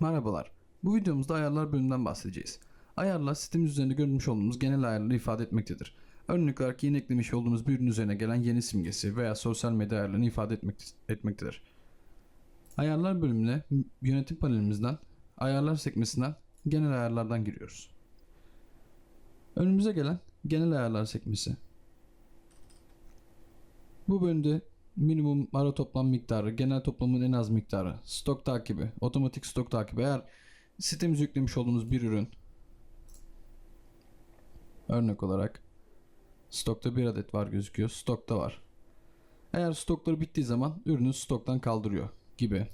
Merhabalar. Bu videomuzda ayarlar bölümünden bahsedeceğiz. Ayarlar sitemizin üzerinde görmüş olduğumuz genel ayarları ifade etmektedir. Örnek olarak yeni eklemiş olduğumuz bir ürün üzerine gelen yeni simgesi veya sosyal medya ayarlarını ifade etmek- etmektedir. Ayarlar bölümüne yönetim panelimizden, ayarlar sekmesinden, genel ayarlardan giriyoruz. Önümüze gelen genel ayarlar sekmesi. Bu bölümde minimum ara toplam miktarı, genel toplamın en az miktarı, stok takibi, otomatik stok takibi. Eğer sitemize yüklemiş olduğumuz bir ürün örnek olarak stokta bir adet var gözüküyor. Stokta var. Eğer stokları bittiği zaman ürünü stoktan kaldırıyor gibi.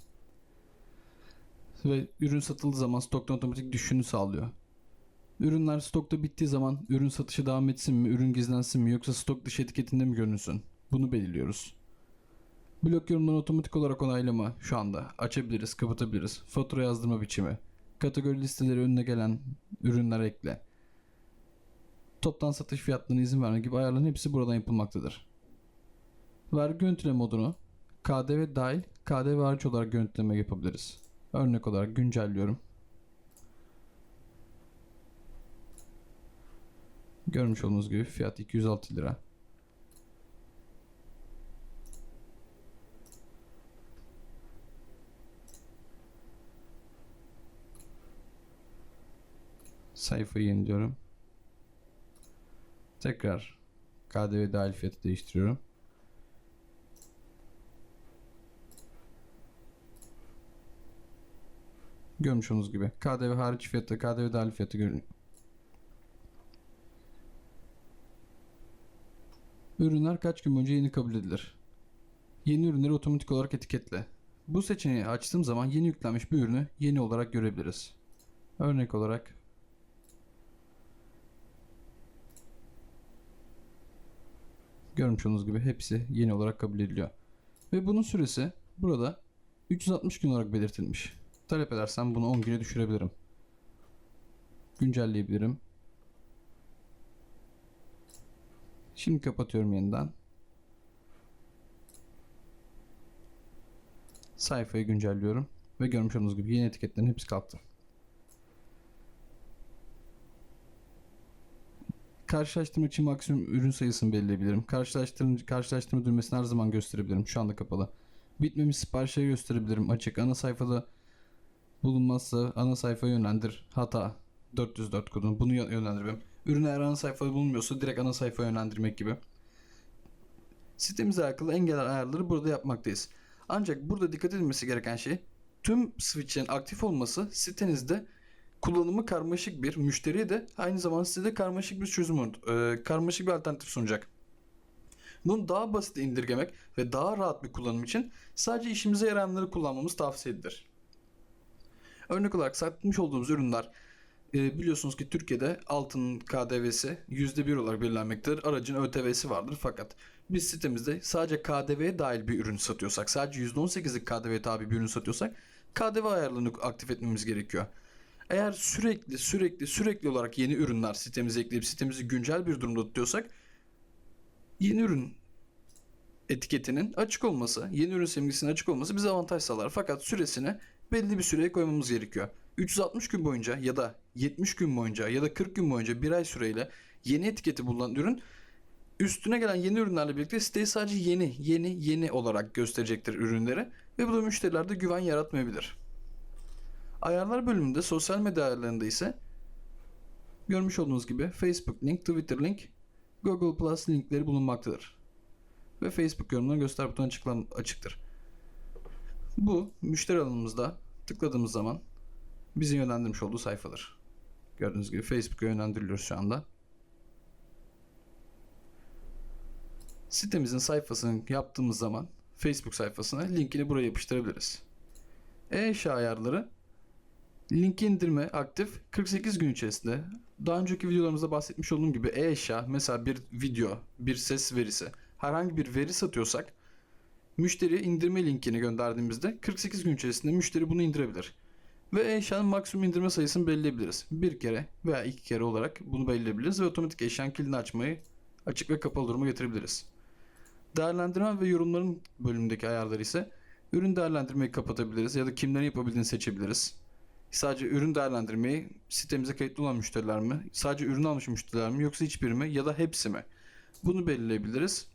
Ve ürün satıldığı zaman stoktan otomatik düşüşünü sağlıyor. Ürünler stokta bittiği zaman ürün satışı devam etsin mi, ürün gizlensin mi yoksa stok dışı etiketinde mi görünsün? Bunu belirliyoruz. Blok yorumlarını otomatik olarak onaylama şu anda açabiliriz, kapatabiliriz. Fatura yazdırma biçimi, kategori listeleri önüne gelen ürünler ekle. Toptan satış fiyatlarına izin verme gibi ayarların hepsi buradan yapılmaktadır. Vergi görüntüleme modunu KDV dahil, KDV hariç olarak görüntüleme yapabiliriz. Örnek olarak güncelliyorum. Görmüş olduğunuz gibi fiyat 206 lira. Sayfayı yeniliyorum. Tekrar KDV dahil fiyatı değiştiriyorum. Görmüş olduğunuz gibi KDV hariç fiyatı, KDV dahil fiyatı görünüyor. Ürünler kaç gün boyunca yeni kabul edilir? Yeni ürünleri otomatik olarak etiketle. Bu seçeneği açtığım zaman yeni yüklenmiş bir ürünü yeni olarak görebiliriz. Örnek olarak Görmüş olduğunuz gibi hepsi yeni olarak kabul ediliyor. Ve bunun süresi burada 360 gün olarak belirtilmiş. Talep edersem bunu 10 güne düşürebilirim. Güncelleyebilirim. Şimdi kapatıyorum yeniden. Sayfayı güncelliyorum. Ve görmüş olduğunuz gibi yeni etiketlerin hepsi kalktı. Karşılaştırma için maksimum ürün sayısını belirleyebilirim. Karşılaştırma, karşılaştırma düğmesini her zaman gösterebilirim. Şu anda kapalı. Bitmemiş siparişleri gösterebilirim. Açık. Ana sayfada bulunmazsa ana sayfaya yönlendir. Hata 404 kodunu. Bunu yö- yönlendirmem. Ürün eğer ana sayfada bulunmuyorsa direkt ana sayfaya yönlendirmek gibi. Sitemize alakalı engel ayarları burada yapmaktayız. Ancak burada dikkat edilmesi gereken şey tüm switch'lerin aktif olması sitenizde kullanımı karmaşık bir müşteriye de aynı zamanda size de karmaşık bir çözüm e, karmaşık bir alternatif sunacak. Bunu daha basit indirgemek ve daha rahat bir kullanım için sadece işimize yarayanları kullanmamız tavsiye edilir. Örnek olarak satmış olduğumuz ürünler e, biliyorsunuz ki Türkiye'de altının KDV'si %1 olarak belirlenmektedir. Aracın ÖTV'si vardır fakat biz sitemizde sadece KDV'ye dahil bir ürün satıyorsak, sadece %18'lik KDV'ye tabi bir ürün satıyorsak KDV ayarlarını aktif etmemiz gerekiyor. Eğer sürekli sürekli sürekli olarak yeni ürünler sitemize ekleyip sitemizi güncel bir durumda tutuyorsak yeni ürün etiketinin açık olması, yeni ürün simgesinin açık olması bize avantaj sağlar. Fakat süresini belli bir süreye koymamız gerekiyor. 360 gün boyunca ya da 70 gün boyunca ya da 40 gün boyunca bir ay süreyle yeni etiketi bulunan ürün üstüne gelen yeni ürünlerle birlikte siteyi sadece yeni, yeni, yeni olarak gösterecektir ürünleri ve bu da müşterilerde güven yaratmayabilir. Ayarlar bölümünde sosyal medya ayarlarında ise görmüş olduğunuz gibi Facebook link, Twitter link, Google Plus linkleri bulunmaktadır. Ve Facebook yorumlarını göster butonu açıklan açıktır. Bu müşteri alanımızda tıkladığımız zaman bizi yönlendirmiş olduğu sayfadır. Gördüğünüz gibi Facebook'a yönlendiriliyoruz şu anda. Sitemizin sayfasını yaptığımız zaman Facebook sayfasına linkini buraya yapıştırabiliriz. E-eşya ayarları Linki indirme aktif 48 gün içerisinde. Daha önceki videolarımızda bahsetmiş olduğum gibi e-eşya mesela bir video, bir ses verisi, herhangi bir veri satıyorsak müşteriye indirme linkini gönderdiğimizde 48 gün içerisinde müşteri bunu indirebilir. Ve e-eşyanın maksimum indirme sayısını belirleyebiliriz. Bir kere veya iki kere olarak bunu belirleyebiliriz ve otomatik eşyanın kilidini açmayı açık ve kapalı duruma getirebiliriz. Değerlendirme ve yorumların bölümündeki ayarları ise ürün değerlendirmeyi kapatabiliriz ya da kimlerin yapabildiğini seçebiliriz. Sadece ürün değerlendirmeyi sitemize kayıtlı olan müşteriler mi? Sadece ürün almış müşteriler mi? Yoksa hiçbiri mi? Ya da hepsi mi? Bunu belirleyebiliriz.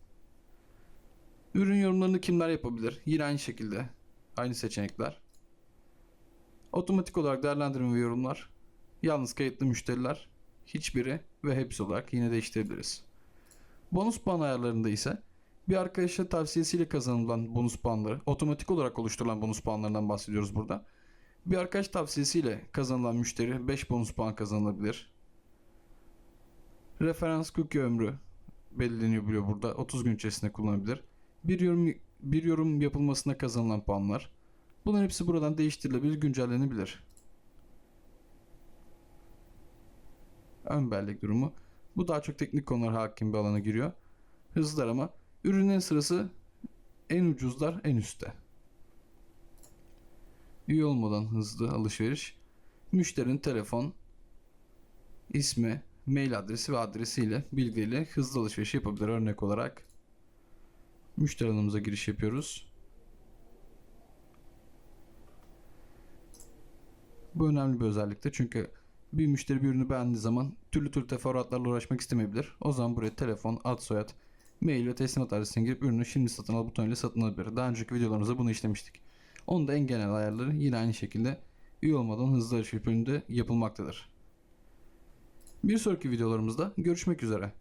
Ürün yorumlarını kimler yapabilir? Yine aynı şekilde. Aynı seçenekler. Otomatik olarak değerlendirme ve yorumlar. Yalnız kayıtlı müşteriler. Hiçbiri ve hepsi olarak yine değiştirebiliriz. Bonus puan ayarlarında ise bir arkadaşa tavsiyesiyle kazanılan bonus puanları, otomatik olarak oluşturulan bonus puanlarından bahsediyoruz burada. Bir arkadaş tavsiyesiyle kazanılan müşteri 5 bonus puan kazanılabilir. Referans cookie ömrü belirleniyor biliyor burada. 30 gün içerisinde kullanabilir. Bir yorum bir yorum yapılmasına kazanılan puanlar. Bunların hepsi buradan değiştirilebilir, güncellenebilir. Ön bellek durumu. Bu daha çok teknik konular hakim bir alana giriyor. Hızlı arama. Ürünlerin sırası en ucuzlar en üstte. Üye olmadan hızlı alışveriş. Müşterinin telefon, ismi, mail adresi ve adresiyle bilgiyle hızlı alışveriş yapabilir. Örnek olarak müşteri alanımıza giriş yapıyoruz. Bu önemli bir özelliktir çünkü bir müşteri bir ürünü beğendiği zaman türlü türlü teferruatlarla uğraşmak istemeyebilir. O zaman buraya telefon, ad, soyad, mail ve teslimat adresine girip ürünü şimdi satın al butonuyla satın alabilir. Daha önceki videolarımızda bunu işlemiştik. Onun da en genel ayarları yine aynı şekilde üye olmadan hızlı bölümünde yapılmaktadır. Bir sonraki videolarımızda görüşmek üzere.